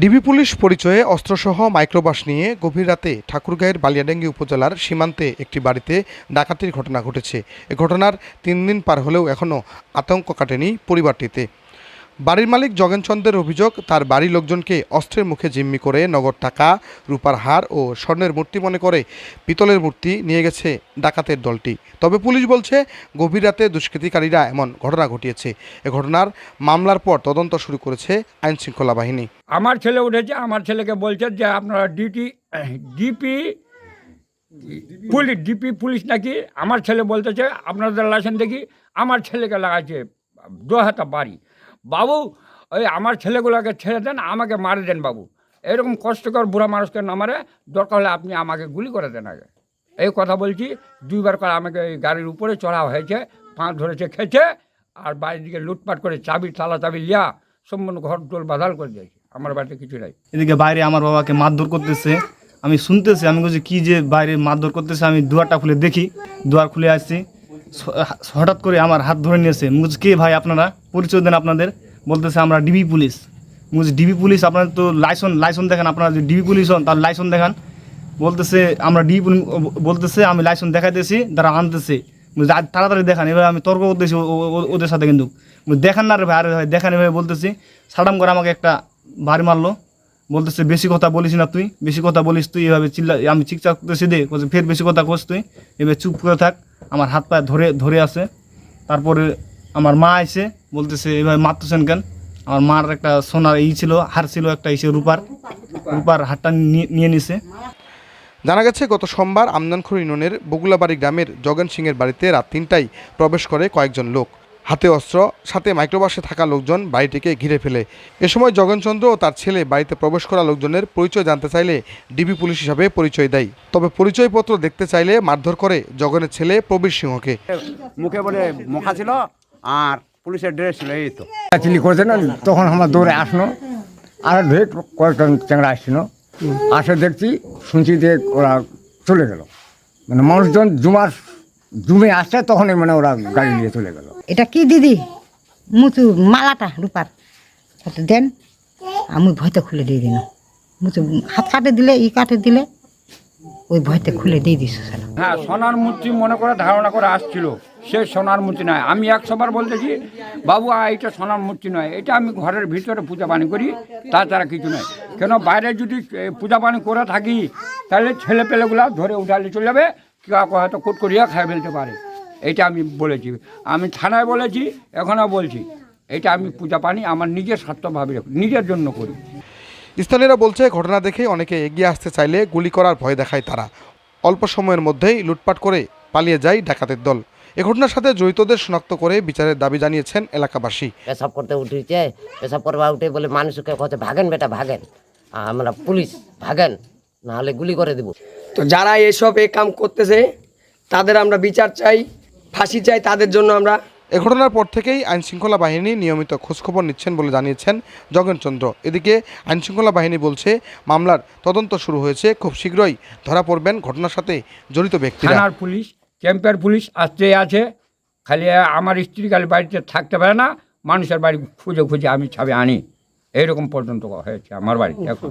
DB police পরিচয়ে অস্ত্রসহ microbus নিয়ে গভীর রাতে ঠাকুরগাঁয়ের বালিয়াডাঙ্গি উপজেলার সীমান্তে একটি বাড়িতে ডাকাতির ঘটনা ঘটেছে। এ ঘটনার তিন দিন পার হলেও এখনও আতঙ্ক কাটেনি পরিবারটিতে। বাড়ির মালিক জগেনচন্দ্রের অভিযোগ, তার বাড়ির লোকজনকে অস্ত্রের মুখে জিম্মি করে নগদ টাকা, রূপার হার ও স্বর্ণের মূর্তি মনে করে পিতলের মূর্তি নিয়ে গেছে ডাকাতের দলটি। তবে পুলিশ বলছে, গভীর রাতে দুষ্কৃতিকারীরা এমন ঘটনা ঘটিয়েছে। এ ঘটনার মামলার পর তদন্ত শুরু করেছে আইনশৃঙ্খলা বাহিনী। আমার ছেলে উঠেছে, আমার ছেলেকে বলছে যে আপনারা DT, DP, police DP police নাকি? আমার ছেলে বলতেছে, আপনাদের লাইসেন্স দেখি, আমার ছেলেকে লাগাচ্ছে দু হাতা বাড়ি। বাবু ওই আমার ছেলেগুলোকে ছেড়ে দেন, আমাকে মারে দেন বাবু। এরকম কষ্টকর বুড়া মানুষকে না মারে, দরকার হলে আপনি আমাকে গুলি করে দেন আগে। এই কথা বলছি, দুইবার করে আমাকে এই গাড়ির উপরে চড়া হয়েছে পাঁচ ধরেছে খেছে আর বাড়ির দিকে লুটপাট করে চাবি, তালা, চাবি লিয়া সম্পূর্ণ ঘর টোল বাধাল করে দিয়েছে। আমার বাড়িতে কিছু নাই। এদিকে বাইরে আমার বাবাকে মারধর করতেছে। আমি শুনতেছি, আমি বলছি, কি যে বাইরে মারধর করতেছে, আমি দুয়ারটা খুলে দেখি। দুয়ার খুলে আসছি। হঠাৎ করে আমার হাত ধরে নিয়েছে। মুজ কে ভাই আপনারা? পরিচয় দেন আপনাদের। বলতেছে আমরা ডিবি পুলিশ। মুজ ডিবি পুলিশ, আপনাদের তো লাইসেন্স লাইসেন্স দেখান আপনারা যে ডিবি পুলিশ হন, তার লাইসেন্স দেখান। বলতেছে, আমরা ডিবি বলতেছে, আমি লাইসেন্স দেখাইতেছি, তারা আনতেছে। তাড়াতাড়ি দেখান এবার আমি তর্ক করতেছি ওদের সাথে কিন্তু। দেখান না রে ভাই, আরে ভাই, দেখান ভাই বলতেছি। সাডাম করে আমাকে একটা বাড়ি মারলো। বলতেছে, বেশি কথা বলিস না তুই, বেশি কথা বলিস তুই। এভাবে চিল্লা, আমি চিকচাক করতেছি দে ফের বেশি কথা কোস তুই। এভাবে চুপ করে থাক, আমার হাত পায়ে ধরে ধরে আসে তারপরে আমার মা এসে বলতেছে, এভাবে মারতেছেন কেন? আমার মার একটা সোনার ই ছিল, হার ছিল একটা ইসে রূপার রূপার হারটা নিয়ে- নিয়ে নিছে। জানা গেছে, গত সোমবার আমদানখুর ইউনিয়নের বগুলাবাড়ি গ্রামের জগন সিংয়ের বাড়িতে রাত তিনটায় প্রবেশ করে কয়েকজন লোক। হাতে অস্ত্র সাথে মাইক্রোবাসে থাকা লোকজন বাড়িটিকে ঘিরে ফেলে। এ সময় জগনচন্দ্র ও তার ছেলে বাড়িতে প্রবেশ করা লোকজনের পরিচয় জানতে চাইলে ডিবি পুলিশ হিসাবে পরিচয় দেয়। তবে পরিচয়পত্র দেখতে চাইলে মারধর করে জগনের ছেলে প্রবীর সিংহকে। মুখে বলে মুখা ছিল আর পুলিশের ড্রেস ছিল এই তো। চিলি করছে না তখন আমরা দৌড়ে আসলো। আর ধরে কয়েকজন চ্যাংরা আসছিল। আসে দেখছি শুনছি যে ওরা চলে গেল। মানে মানুষজন জুমার জুমে আসছে তখনই মানে ওরা গাড়ি নিয়ে চলে গেল। এটা কি দিদি? মুচু মালাটা রূপার। কত দেন, আমি ভয়তে খুলে দিয়ে দিন মুচু হাত কাটে দিলে, ই কাটে দিলে, ওই ভয়তে খুলে দিয়ে দিস হ্যাঁ সোনার মূর্তি মনে করে ধারণা করে আসছিল। সে সোনার মূর্তি নয়। আমি একশোবার বলতেছি, বাবু এটা সোনার মূর্তি নয়। এটা আমি ঘরের ভিতরে পূজা পানি করি তাছাড়া কিছু নয়। কেন বাইরে যদি পূজা পানি করে থাকি, তাহলে ছেলে পেলেগুলা ধরে উঠালে চলে যাবে কাউকে হয়তো কুট করিয়া খাই ফেলতে পারে। এটা আমি বলেছি। আমি থানায় বলেছি এখনও বলছি। এটা আমি পূজা পানি আমার নিজের স্বার্থভাবে নিজের জন্য করি। স্থানীয়রা বলছে ঘটনা দেখে অনেকে এগিয়ে আসতে চাইলে গুলি করার ভয় দেখায় তারা। অল্প সময়ের মধ্যেই লুটপাট করে পালিয়ে যায় ডাকাতের দল। এ ঘটনার সাথে জড়িতদের শনাক্ত করে বিচারের দাবি জানিয়েছেন এলাকাবাসী। পেশাব করতে উঠেছে পেশাব করবা উঠে বলে মানুষকে কথা ভাগেন বেটা ভাগেন। আমরা পুলিশ ভাগেন নাহলে গুলি করে দিব। তো যারা এসব এ কাম করতেছে তাদের আমরা বিচার চাই। ফাঁসি চাই তাদের জন্য আমরা এ ঘটনার পর থেকেই আইনশৃঙ্খলা বাহিনী নিয়মিত খোঁজখবর নিচ্ছেন বলে জানিয়েছেন জগনচন্দ্র। এদিকে আইনশৃঙ্খলা বাহিনী বলছে মামলার তদন্ত শুরু হয়েছে খুব শীঘ্রই ধরা পড়বেন ঘটনার সাথে জড়িত ব্যক্তিরা। থানার পুলিশ ক্যাম্পের পুলিশ আসতে আছে খালি আমার স্ত্রী খালি বাড়িতে থাকতে পারে না মানুষের বাড়ি খুঁজে খুঁজে আমি ছাবে আনি। এইরকম পর্যন্ত হয়েছে আমার বাড়ি এখন।